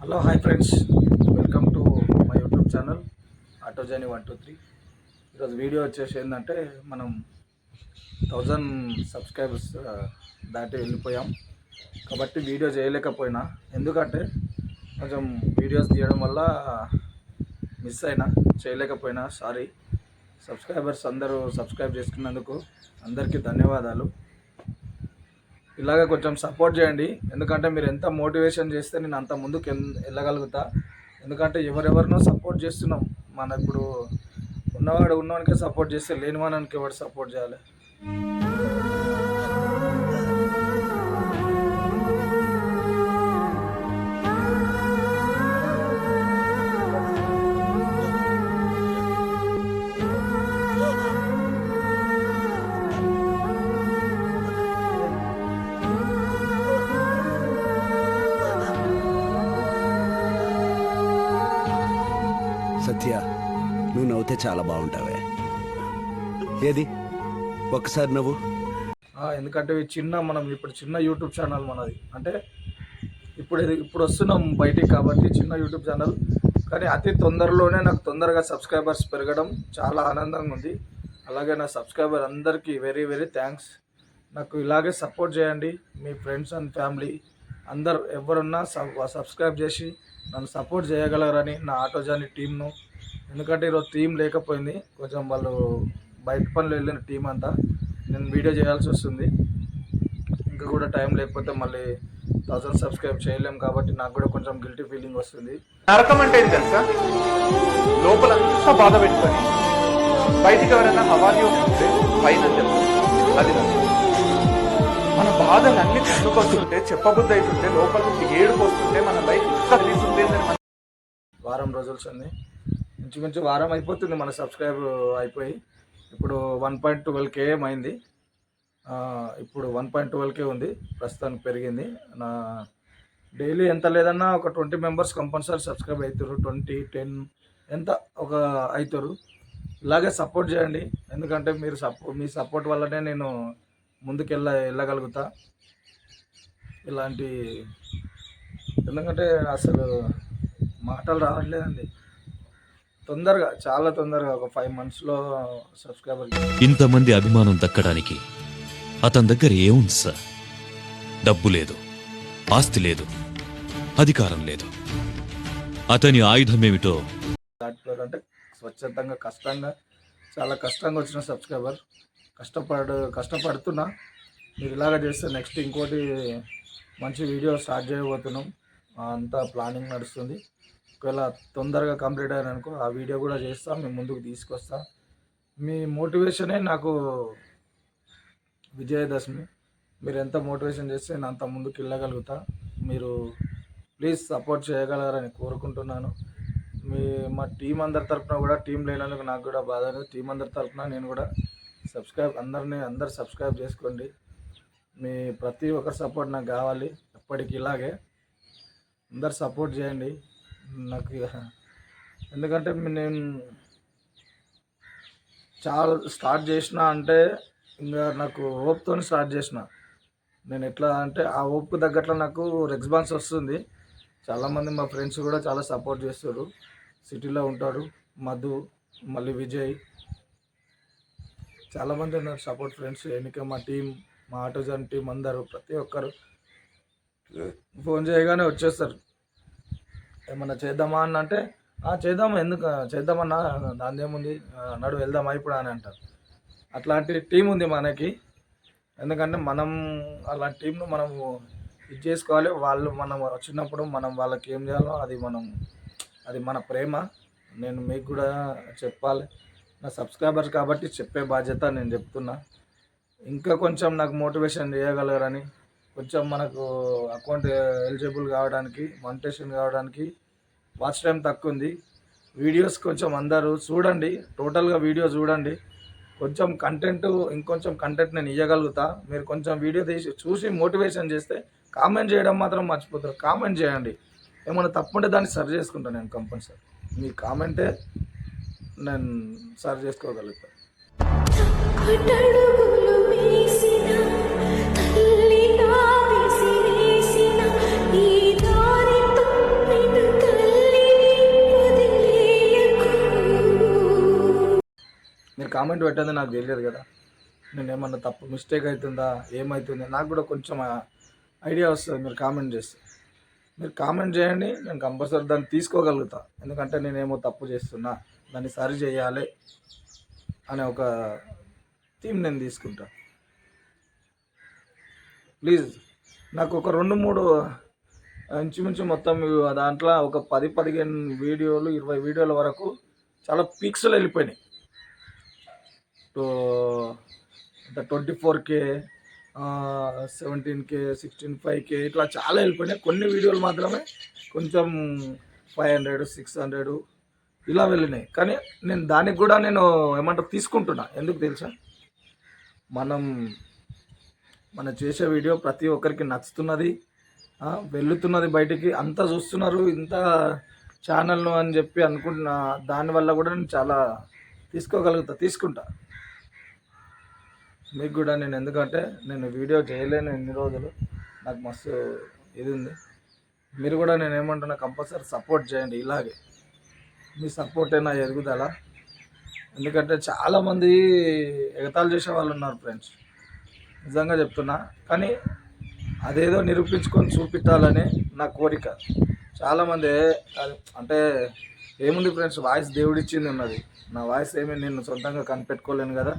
Hello hi friends. Welcome to my YouTube channel auto journey one two three. ఈరోజు video వచ్చేసి ఏంటంటే మనం thousand subscribers దాటి వెళ్ళిపోయాం. కాబట్టి వీడియో చేయలేకపోయినా ఎందుకంటే కొంచెం వీడియోస్ తీయడం వల్ల మిస్ అయినా చేయలేకపోయినా సారీ. సబ్స్క్రైబర్స్ అందరూ సబ్స్క్రైబ్ చేసుకున్నందుకు అందరికీ ధన్యవాదాలు. ఇలాగ కొంచెం సపోర్ట్ చేయండి. ఎందుకంటే మీరు ఎంత మోటివేషన్ చేస్తే నేను అంత ముందుకు వెళ్ళగలుగుతా. ఎందుకంటే ఎవరెవరినో సపోర్ట్ చేస్తున్నాం. మన ఇప్పుడు ఉన్నవాడు ఉన్నవానికే సపోర్ట్ చేస్తే లేనివానికి ఎవరు సపోర్ట్ చేయాలి? సత్య నువ్వు నవ్వుతే చాలా బాగుంటావే. ఏది? ఒక్కసారి నవ్వు. ఎందుకంటే ఇవి చిన్న మనం ఇప్పుడు చిన్న యూట్యూబ్ ఛానల్ మనది. అంటే ఇప్పుడు ఇప్పుడు వస్తున్నాం బయటికి కాబట్టి చిన్న యూట్యూబ్ ఛానల్. కానీ అతి తొందరలోనే నాకు తొందరగా సబ్స్క్రైబర్స్ పెరగడం చాలా ఆనందంగా ఉంది. అలాగే నా సబ్స్క్రైబర్ అందరికీ వెరీ వెరీ థ్యాంక్స్. నాకు ఇలాగే సపోర్ట్ చేయండి. మీ ఫ్రెండ్స్ అండ్ ఫ్యామిలీ అందరు ఎవరున్నా సబ్ సబ్స్క్రైబ్ చేసి నన్ను సపోర్ట్ చేయగలరని నా ఆటో జర్నీ టీంను ఎందుకంటే ఈరోజు టీం లేకపోయింది. కొంచెం వాళ్ళు బయట పనులు వెళ్ళిన టీం అంతా. నేను వీడియో చేయాల్సి వస్తుంది. ఇంకా కూడా టైం లేకపోతే మళ్ళీ థౌసండ్ సబ్స్క్రైబ్ చేయలేం కాబట్టి నాకు కూడా కొంచెం గిల్టీ ఫీలింగ్ వస్తుంది. నరకం అంటే తెలుసా? లోపలంతా బాధ పెట్టుకొని బయటికి ఎవరైనా హవాలియో ఉంటే పైన అది. మన బాధలన్నీ కన్నుకొస్తుంటే చెప్పబుద్ధి అవుతుంటే లోపల నుంచి ఏడుపు వస్తుంటే మన లైఫ్ మన వారం రోజులు ఉంది ఇంచుమించు వారం అయిపోతుంది మన సబ్స్క్రైబ్ అయిపోయి. ఇప్పుడు వన్ పాయింట్ ట్వెల్వ్ కే అయింది ఇప్పుడు వన్ పాయింట్ ట్వెల్వ్ కే ఉంది. ప్రస్తుతానికి పెరిగింది. నా డైలీ ఎంత లేదన్నా ఒక ట్వంటీ మెంబర్స్ కంపల్సరీ సబ్స్క్రైబ్ అవుతారు. ట్వంటీ టెన్ ఎంత ఒక అవుతారు. ఇలాగే సపోర్ట్ చేయండి. ఎందుకంటే మీరు సపో మీ సపోర్ట్ వల్లనే నేను ముందుకు వెళ్ళ వెళ్ళగలుగుతా. ఇలాంటి ఎందుకంటే అసలు మాటలు రావట్లేదండి. తొందరగా చాలా తొందరగా ఒక ఫైవ్ మంత్స్లో సబ్స్క్రైబర్ ఇంతమంది అభిమానం దక్కడానికి అతని దగ్గర ఏముంది సార్? డబ్బు లేదు ఆస్తి లేదు అధికారం లేదు. అతని ఆయుధమేమిటో దాటిపోయారు అంటే స్వచ్ఛందంగా కష్టంగా చాలా కష్టంగా వచ్చిన సబ్స్క్రైబర్ కష్టపడు కష్టపడుతున్నా. మీరు ఇలాగ చేస్తే నెక్స్ట్ ఇంకోటి మంచి వీడియో స్టార్ట్ చేయబోతున్నాం. అంతా ప్లానింగ్ నడుస్తుంది. ఒకవేళ తొందరగా కంప్లీట్ అయిననుకో ఆ వీడియో కూడా చేస్తా మేము ముందుకు తీసుకొస్తా. మీ మోటివేషనే నాకు విజయదశమి. మీరు ఎంత మోటివేషన్ చేస్తే నేను అంత ముందుకు వెళ్ళగలుగుతా. మీరు ప్లీజ్ సపోర్ట్ చేయగలరని కోరుకుంటున్నాను. మీ మా టీం అందరి తరఫున కూడా టీం లేనందుకు నాకు కూడా బాధ లేదు. టీం అందరి తరఫున నేను కూడా సబ్స్క్రైబ్ అందరినీ అందరు సబ్స్క్రైబ్ చేసుకోండి. మీ ప్రతి ఒక్కరి సపోర్ట్ నాకు కావాలి. ఎప్పటికి ఇలాగే అందరు సపోర్ట్ చేయండి. నాకు ఎందుకంటే నేను చాలా స్టార్ట్ చేసిన అంటే ఇంకా నాకు హోప్తో స్టార్ట్ చేసిన. నేను ఎట్లా అంటే ఆ హోప్కు తగ్గట్లా నాకు రెస్పాన్స్ వస్తుంది. చాలామంది మా ఫ్రెండ్స్ కూడా చాలా సపోర్ట్ చేస్తారు. సిటీలో ఉంటారు. మధు మళ్ళీ విజయ్. చాలామంది ఉన్నారు సపోర్ట్ ఫ్రెండ్స్. ఎన్నిక మా టీం మా ఆటోజన్ టీం అందరూ ప్రతి ఒక్కరు. ఫోన్ చేయగానే వచ్చేస్తారు. ఏమన్నా చేద్దామా అని అంటే చేద్దామా ఎందుకు చేద్దామన్నా దాని ఏముంది? నడు వెళ్దామా ఇప్పుడు అని అంటారు. అట్లాంటి టీం ఉంది మనకి. ఎందుకంటే మనం అలాంటి టీంను మనము ఇది చేసుకోవాలి. వాళ్ళు మనం వచ్చినప్పుడు మనం వాళ్ళకి ఏం చేయాలో అది మనం అది మన ప్రేమ. నేను మీకు కూడా చెప్పాలి. నా సబ్స్క్రైబర్స్ కాబట్టి చెప్పే బాధ్యత నేను చెప్తున్నా. ఇంకా కొంచెం నాకు మోటివేషన్ చేయగలరని కొంచెం మనకు అకౌంట్ ఎలిజిబుల్ కావడానికి మానిటేషన్ కావడానికి వాచ్ టైం తక్కువ ఉంది వీడియోస్ కొంచెం అందరూ చూడండి. టోటల్గా వీడియో చూడండి. కొంచెం కంటెంట్ ఇంకొంచెం కంటెంట్ నేను ఇవ్వగలుగుతా మీరు కొంచెం వీడియో తీసి చూసి మోటివేషన్ చేస్తే కామెంట్ చేయడం మాత్రం మర్చిపోతారు. కామెంట్ చేయండి. ఏమైనా తప్పుంటే దాన్ని సరి చేసుకుంటాను నేను కంపల్సరీ. మీ కామెంటే నేను సరి చేసుకోగలుగుతాను మీరు కామెంట్ పెట్టేది నాకు తెలియదు కదా. నేను ఏమన్నా తప్పు మిస్టేక్ అవుతుందా ఏమవుతుంది నాకు కూడా కొంచెం ఐడియా వస్తుంది మీరు కామెంట్ చేస్తే. మీరు కామెంట్ చేయండి నేను కంపల్సరీ దాన్ని తీసుకోగలుగుతా. ఎందుకంటే నేనేమో తప్పు చేస్తున్నా దాన్ని సరి చేయాలి అనే ఒక థీమ్ నేను తీసుకుంటా. ప్లీజ్ నాకు ఒక రెండు మూడు ఇంచుమించు మొత్తం దాంట్లో ఒక పది పదిహేను వీడియోలు ఇరవై వీడియోల వరకు చాలా పీక్స్లో వెళ్ళిపోయినాయి. Twenty four K seventeen K sixteen five K ఇట్లా చాలా వెళ్ళిపోయినాయి కొన్ని వీడియోలు మాత్రమే కొంచెం ఫైవ్ హండ్రెడ్ సిక్స్ హండ్రెడ్ ఇలా వెళ్ళినాయి. కానీ నేను దానికి కూడా నేను ఏమంటారు తీసుకుంటున్నా. ఎందుకు తెలుసా? మనం మనం చేసే వీడియో ప్రతి ఒక్కరికి నచ్చుతున్నది ఆ, వెళ్తున్నది బయటికి. అంతా చూస్తున్నారు ఇంత ఛానల్ను అని చెప్పి అనుకుంటున్నా. దానివల్ల కూడా నేను చాలా తీసుకోగలుగుతా తీసుకుంటా. మీకు కూడా నేను ఎందుకంటే నేను వీడియో చేయలేను ఎన్ని రోజులు. నాకు మస్తు ఇది ఉంది. మీరు కూడా నేను ఏమంటున్నా కంపల్సరీ సపోర్ట్ చేయండి ఇలాగే. మీ సపోర్టే నా ఎదుగుదల. ఎందుకంటే చాలామంది ఎగతాళి చేసే వాళ్ళు ఉన్నారు ఫ్రెండ్స్ నిజంగా చెప్తున్నా. కానీ అదేదో నిరూపించుకొని చూపించాలని నా కోరిక. చాలామంది అంటే ఏముంది ఫ్రెండ్స్ వాయిస్ దేవుడిచ్చింది ఉన్నది. నా వాయిస్ ఏమి నేను సొంతంగా కనిపెట్టుకోలేను కదా.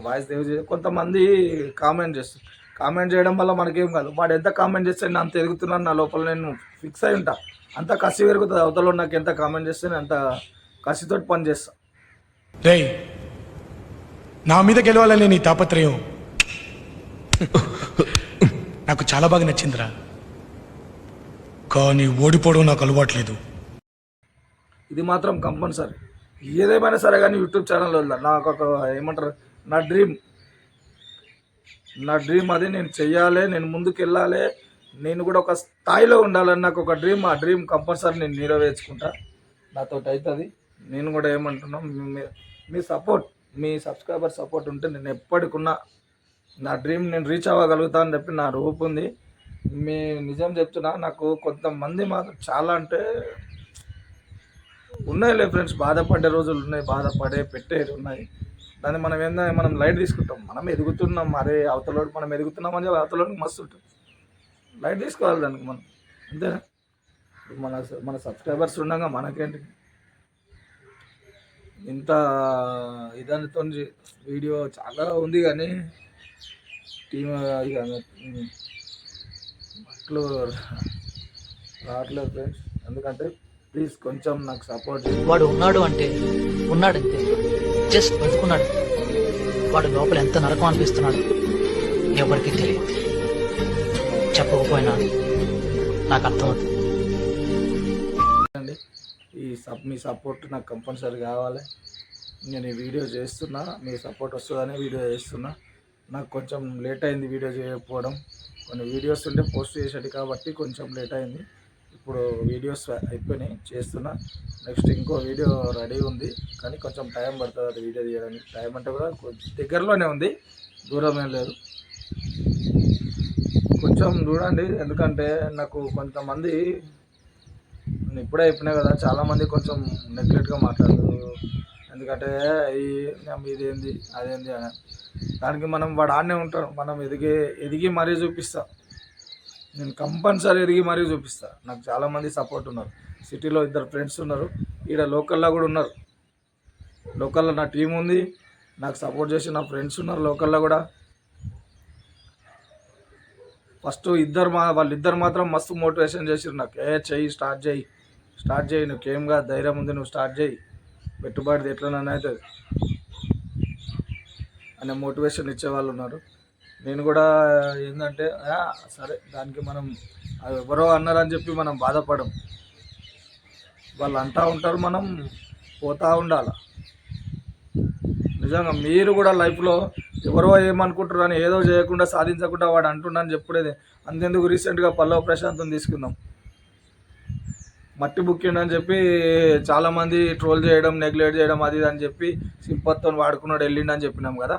వాయిస్ దేవుడి కొంతమంది కామెంట్ చేస్తారు. కామెంట్ చేయడం వల్ల మనకేం కాదు. వాడు ఎంత కామెంట్ చేస్తే నేను అంత ఎదుగుతున్నాను నా లోపల నేను ఫిక్స్ అయి ఉంటా. అంత కసి పెరుగుతుంది. అవతల నాకు ఎంత కామెంట్ చేస్తే నేను అంత కసితోటి పని చేస్తా. రేయ్ నా మీద గెలవాలనే నీ తాపత్రయం. నాకు చాలా బాగా నచ్చిందిరా. కానీ ఓడిపోవడం నాకు అలవాట్లేదు. ఇది మాత్రం కంపల్సరీ ఏదేమైనా సరే కానీ యూట్యూబ్ ఛానల్ వల్ల నాకు ఒక ఏమంటారు నా డ్రీమ్. నా డ్రీమ్ అది నేను చెయ్యాలి నేను ముందుకు వెళ్ళాలి నేను కూడా ఒక స్థాయిలో ఉండాలని నాకు ఒక డ్రీమ్. ఆ డ్రీమ్ కంపల్సరీ నేను నెరవేర్చుకుంటా. నాతో అవుతుంది నేను కూడా ఏమంటున్నా మీ- సపోర్ట్ మీ సబ్స్క్రైబర్ సపోర్ట్ ఉంటే నేను ఎప్పటికున్నా నా డ్రీమ్ నేను రీచ్ అవ్వగలుగుతా అని చెప్పి నా రూపు ఉంది. మీ నిజం చెప్తున్నా నాకు కొంతమంది మాత్రం చాలా అంటే ఉన్నాయిలే ఫ్రెండ్స్. బాధపడే రోజులు ఉన్నాయి బాధపడే పెట్టేది ఉన్నాయి. దాన్ని మనం ఏందా మనం లైట్ తీసుకుంటాం. మనం ఎదుగుతున్నాం అరే అవతలోడు మనం ఎదుగుతున్నాం అని చెప్పి అవతలోడికి మస్తు ఉంటుంది. లైట్ తీసుకోవాలి దానికి మనం. అంతేనా? ఇప్పుడు మన మన సబ్స్క్రైబర్స్ ఉండగా మనకేంటి? ఇంత ఇదానితో వీడియో చాలా ఉంది కానీ టీమ్ ఇక ఉమ్, రావట్లేదు ఫ్రెండ్స్. ఎందుకంటే ప్లీజ్ కొంచెం నాకు సపోర్ట్ వాడు ఉన్నాడు అంటే ఉన్నాడంతే. జస్ట్ బతుకున్నాడు వాడు లోపల ఎంత నరకం అనిపిస్తున్నాడు ఎవరికి తెలియదు. చెప్పకపోయినా నాకు అర్థమవుతుంది. అండి ఈ సబ్ మీ సపోర్ట్ నాకు కంపల్సరీ కావాలి. నేను ఈ వీడియో చేస్తున్నా మీ సపోర్ట్ వస్తుందనే వీడియో చేస్తున్నా. నాకు కొంచెం లేట్ అయింది వీడియో చేయకపోవడం. కొన్ని వీడియోస్ ఉంటే పోస్ట్ చేసేది కాబట్టి కొంచెం లేట్ అయింది. ఇప్పుడు వీడియోస్ అయిపోయినాయి చేస్తున్నా. నెక్స్ట్ ఇంకో వీడియో రెడీ ఉంది కానీ కొంచెం టైం పడుతుంది అది వీడియో తీయడానికి. టైం అంటే కూడా దగ్గరలోనే ఉంది దూరం లేదు. కొంచెం చూడండి ఎందుకంటే నాకు కొంతమంది ఇప్పుడే అయిపోయినాయి కదా చాలామంది కొంచెం నెగ్లెక్ట్గా మాట్లాడతారు ఎందుకంటే ఈ ఇదేంది అదేంది అని. దానికి మనం వాడు ఆడనే ఉంటాడు మనం ఎదిగే ఎదిగి మరీ చూపిస్తాం. నేను కంపల్సరీ ఎదిగి మరీ చూపిస్తా. నాకు చాలామంది సపోర్ట్ ఉన్నారు. సిటీలో ఇద్దరు ఫ్రెండ్స్ ఉన్నారు. ఈడ లోకల్లో కూడా ఉన్నారు. లోకల్లో నా టీం ఉంది. నాకు సపోర్ట్ చేసి నా ఫ్రెండ్స్ ఉన్నారు లోకల్లో కూడా. ఫస్ట్ ఇద్దరు మా వాళ్ళిద్దరు మాత్రం మస్తు మోటివేషన్ చేసిరు నాకు. ఏ చెయ్యి స్టార్ట్ చేయి స్టార్ట్ చేయి నువ్వు నువ్వేంగా ధైర్యం ఉంది నువ్వు స్టార్ట్ చేయి పెట్టుబడిది ఎట్లనైతే అనే మోటివేషన్ ఇచ్చేవాళ్ళు ఉన్నారు. నేను కూడా ఏంటంటే సరే దానికి మనం అది ఎవరో అన్నారని చెప్పి మనం బాధపడం. వాళ్ళు అంటా ఉంటారు మనం పోతా ఉండాలి. నిజంగా మీరు కూడా లైఫ్లో ఎవరో ఏమనుకుంటారు అని ఏదో చేయకుండా సాధించకుండా వాడు అంటున్నాను చెప్పుడేది. అంతెందుకు రీసెంట్గా పల్లవ ప్రశాంతం తీసుకుందాం. మట్టి బుక్కిండని చెప్పి చాలామంది ట్రోల్ చేయడం నెగ్లెక్ట్ చేయడం అది అని చెప్పి సింపత్తో వాడుకున్నాడు వెళ్ళిండని చెప్పినాం కదా.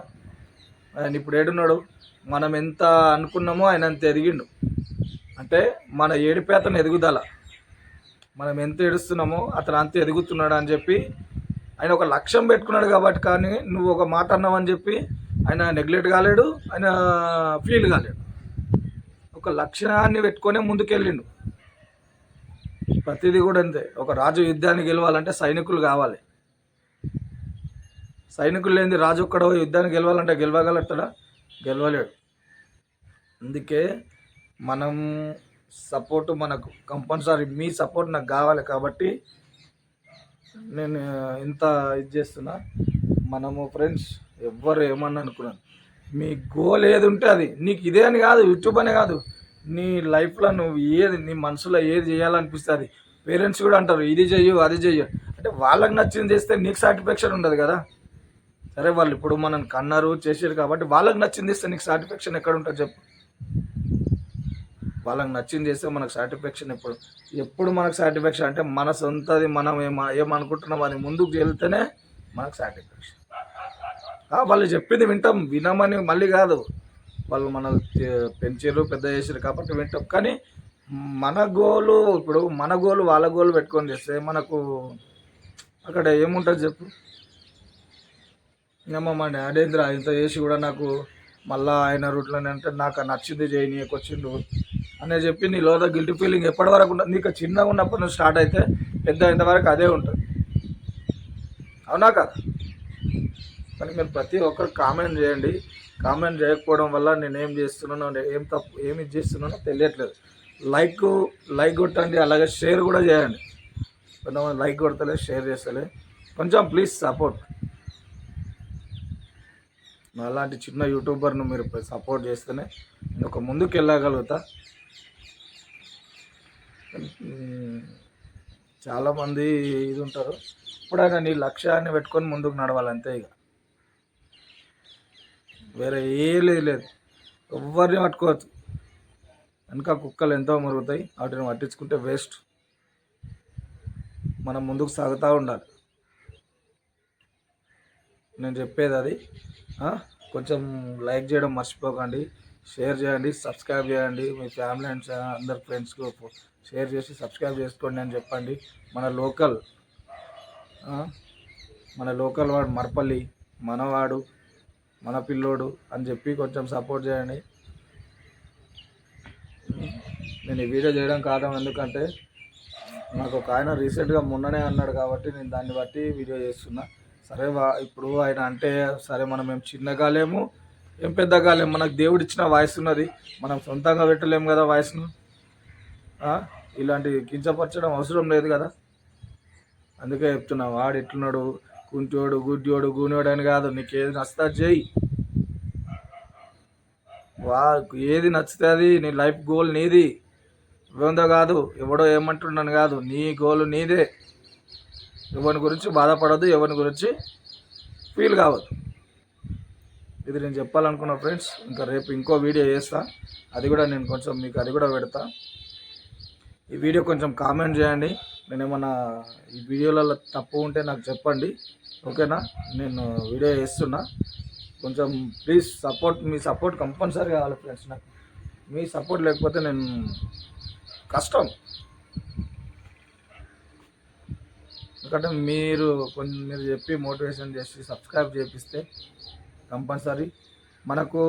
ఆయన ఇప్పుడు ఏడున్నాడు? మనం ఎంత అనుకున్నామో ఆయన అంత ఎదిగిండు. అంటే మన ఏడిపేతను ఎదుగుదల. మనం ఎంత ఏడుస్తున్నామో అతను అంత ఎదుగుతున్నాడు అని చెప్పి ఆయన ఒక లక్ష్యం పెట్టుకున్నాడు కాబట్టి కానీ నువ్వు ఒక మాట అన్నావని చెప్పి ఆయన నెగ్లెక్ట్ కాలేడు ఆయన ఫీల్ కాలేడు. ఒక లక్ష్యాన్ని పెట్టుకొనే ముందుకెళ్ళిండు. ప్రతిదీ కూడా అంతే. ఒక రాజు యుద్ధాన్ని గెలవాలంటే సైనికులు కావాలి. సైనికులు లేని రాజు ఒక్కడ యుద్ధాన్ని గెలవాలంటే గెలవగలుగుతాడా? గెలవలేడు. అందుకే మనం సపోర్ట్ మనకు కంపల్సరీ మీ సపోర్ట్ నాకు కావాలి కాబట్టి నేను ఇంత ఇది చేస్తున్నా. మనము ఫ్రెండ్స్ ఎవ్వరు ఏమన్నా అనుకున్నాను మీ గోల్ ఏది ఉంటే అది. నీకు ఇదే అని కాదు యూట్యూబ్ అనే కాదు. నీ లైఫ్లో నువ్వు ఏది నీ మనసులో ఏది చేయాలనిపిస్తుంది పేరెంట్స్ కూడా అంటారు ఇది చెయ్యు అది చెయ్యు. అంటే వాళ్ళకి నచ్చింది చేస్తే నీకు సాటిస్ఫాక్షన్ ఉండదు కదా. సరే వాళ్ళు ఇప్పుడు మనం కన్నారు చేసారు కాబట్టి వాళ్ళకి నచ్చింది ఇస్తే నీకు సాటిస్ఫాక్షన్ ఎక్కడ ఉంటుంది చెప్పు. వాళ్ళకి నచ్చింది చేస్తే మనకు సాటిస్ఫాక్షన్ ఎప్పుడు? ఎప్పుడు మనకు సాటిస్ఫాక్షన్ అంటే మన సొంతది మనం ఏమ ఏమనుకుంటున్నాం అది ముందుకు వెళ్తేనే మనకు సాటిస్ఫాక్షన్ వాళ్ళు చెప్పింది వింటాం వినమని మళ్ళీ కాదు. వాళ్ళు మన పెంచారు పెద్ద చేసారు కాబట్టి వింటాం. కానీ మన గోలు ఇప్పుడు మన గోలు వాళ్ళ గోలు పెట్టుకొని చేస్తే మనకు అక్కడ ఏముంటుంది చెప్పు? ఏమో మా డాడేంద్ర ఇంత చేసి కూడా నాకు మళ్ళా ఆయన రూట్లోనే అంటే నాకు నచ్చింది చేయనీయకొచ్చిండు అనే చెప్పి నీ లోద గిల్టీ ఫీలింగ్ ఎప్పటి వరకు ఉంటుంది? నీకు చిన్నగా ఉన్నప్పుడు నువ్వు స్టార్ట్ అయితే పెద్ద ఇంతవరకు అదే ఉంటుంది. అవునా కదా? కానీ మీరు ప్రతి ఒక్కరు కామెంట్ చేయండి. కామెంట్ చేయకపోవడం వల్ల నేను ఏం చేస్తున్నానో నేను ఏం తప్పు ఏమి ఇది చేస్తున్నానో తెలియట్లేదు. లైక్ లైక్ కొట్టండి అలాగే షేర్ కూడా చేయండి. కొంతమంది లైక్ కొడతలే షేర్ చేస్తలే. కొంచెం ప్లీజ్ సపోర్ట్ అలాంటి చిన్న యూట్యూబర్ను మీరు సపోర్ట్ చేస్తేనే నేను ఒక ముందుకు వెళ్ళగలుగుతా. చాలామంది ఇది ఉంటారు. ఎప్పుడైనా నీ లక్ష్యాన్ని పెట్టుకొని ముందుకు నడవాలి అంతే ఇక. వేరే ఏ లేదు లేదు. ఎవరిని పట్టుకోవచ్చు వెనక కుక్కలు ఎంతో మురుగుతాయి. వాటిని పట్టించుకుంటే వేస్ట్ మనం ముందుకు సాగుతూ ఉండాలి. నేను చెప్పేది అది. కొంచెం లైక్ చేయడం మర్చిపోకండి షేర్ చేయండి సబ్స్క్రైబ్ చేయండి. మీ ఫ్యామిలీ అండ్ అందరు ఫ్రెండ్స్కి షేర్ చేసి సబ్స్క్రైబ్ చేసుకోండి అని చెప్పండి. మన లోకల్ మన లోకల్ వాడు మరపల్లి మనవాడు మన పిల్లోడు అని చెప్పి కొంచెం సపోర్ట్ చేయండి. నేను ఈ వీడియో చేయడం కారణం ఎందుకంటే నాకు ఒక ఆయన రీసెంట్గా మొన్ననే అన్నాడు కాబట్టి నేను దాన్ని బట్టి వీడియో చేస్తున్నా. సరే వా- ఇప్పుడు ఆయన అంటే సరే మనం ఏం చిన్నగా లేము ఏం పెద్దగా లేము. మనకు దేవుడు ఇచ్చిన వాయిస్ ఉన్నది. మనం సొంతంగా పెట్టలేము కదా వాయిస్ను. ఇలాంటి కించపరచడం అవసరం లేదు కదా. అందుకే చెప్తున్నా వాడు ఎట్లున్నాడు? కుంటోడు గుడ్డోడు గూనోడు అని కాదు. నీకు ఏది నచ్చుతా చేయి వా ఏది నచ్చుతుంది నీ లైఫ్ గోల్ నీది. ఇవ్వందో కాదు ఎవడో ఏమంటున్నాను కాదు. నీ గోల్ నీదే. ఎవరి గురించి బాధపడద్దు ఎవరి గురించి ఫీల్ కావద్దు. ఇది నేను చెప్పాలనుకున్న ఫ్రెండ్స్ ఇంకా రేపు ఇంకో వీడియో చేస్తా. అది కూడా నేను కొంచెం మీకు అది కూడా పెడతా. ఈ వీడియో కొంచెం కామెంట్ చేయండి. నేను ఏమన్నా ఈ వీడియోలలో తప్పు ఉంటే నాకు చెప్పండి. ఓకేనా నేను వీడియో చేస్తున్నా. కొంచెం ప్లీజ్ సపోర్ట్ మీ సపోర్ట్ కంపల్సరీ కావాలి ఫ్రెండ్స్ నాకు. మీ సపోర్ట్ లేకపోతే నేను కష్టం. ఎందుకంటే మీరు కొన్ని మీరు చెప్పి మోటివేషన్ చేసి సబ్స్క్రైబ్ చేపిస్తే కంపల్సరీ మనకు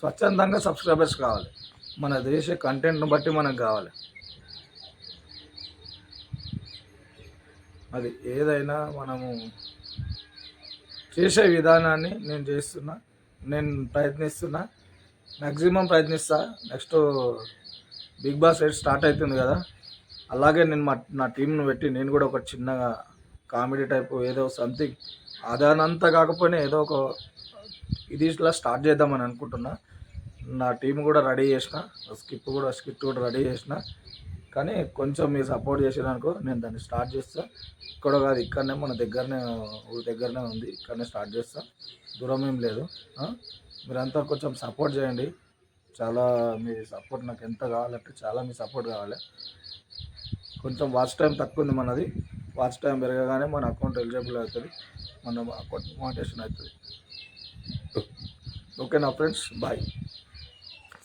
స్వచ్ఛందంగా సబ్స్క్రైబర్స్ కావాలి. మన చేసే కంటెంట్ను బట్టి మనకు కావాలి. అది ఏదైనా మనము చేసే విధానాన్ని నేను చేస్తున్నా నేను ప్రయత్నిస్తున్నా maximum ప్రయత్నిస్తా. Next Bigg Boss rate start అవుతుంది కదా. అలాగే నేను మా నా టీంను పెట్టి నేను కూడా ఒక చిన్నగా కామెడీ టైప్ ఏదో సంథింగ్ అదనంతా కాకపోయినా ఏదో ఒక ఇది ఇట్లా స్టార్ట్ చేద్దామని అనుకుంటున్నా. నా టీం కూడా రెడీ చేసిన స్కిప్ కూడా స్కిట్ కూడా రెడీ చేసిన. కానీ కొంచెం మీరు సపోర్ట్ చేసిరనుకో నేను దాన్ని స్టార్ట్ చేస్తా. ఇక్కడ కాదు ఇక్కడనే మన దగ్గరనే ఊరి దగ్గరనే ఉంది ఇక్కడనే స్టార్ట్ చేస్తా. దూరం ఏం లేదు మీరంతా కొంచెం సపోర్ట్ చేయండి. చాలా మీ సపోర్ట్ నాకు ఎంత కావాలంటే చాలా మీ సపోర్ట్ కావాలి. కొంచెం వాచ్ టైం తక్కువ ఉంది మనది. వాచ్ టైం పెరగగానే మన అకౌంట్ ఎలిజిబుల్ అవుతుంది. మన అకౌంట్ మోటేషన్ అవుతుంది. ఓకేనా ఫ్రెండ్స్ బాయ్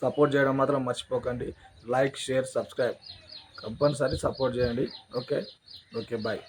సపోర్ట్ చేయడం మాత్రం మర్చిపోకండి. Like share subscribe compulsory support చేయండి. Okay okay bye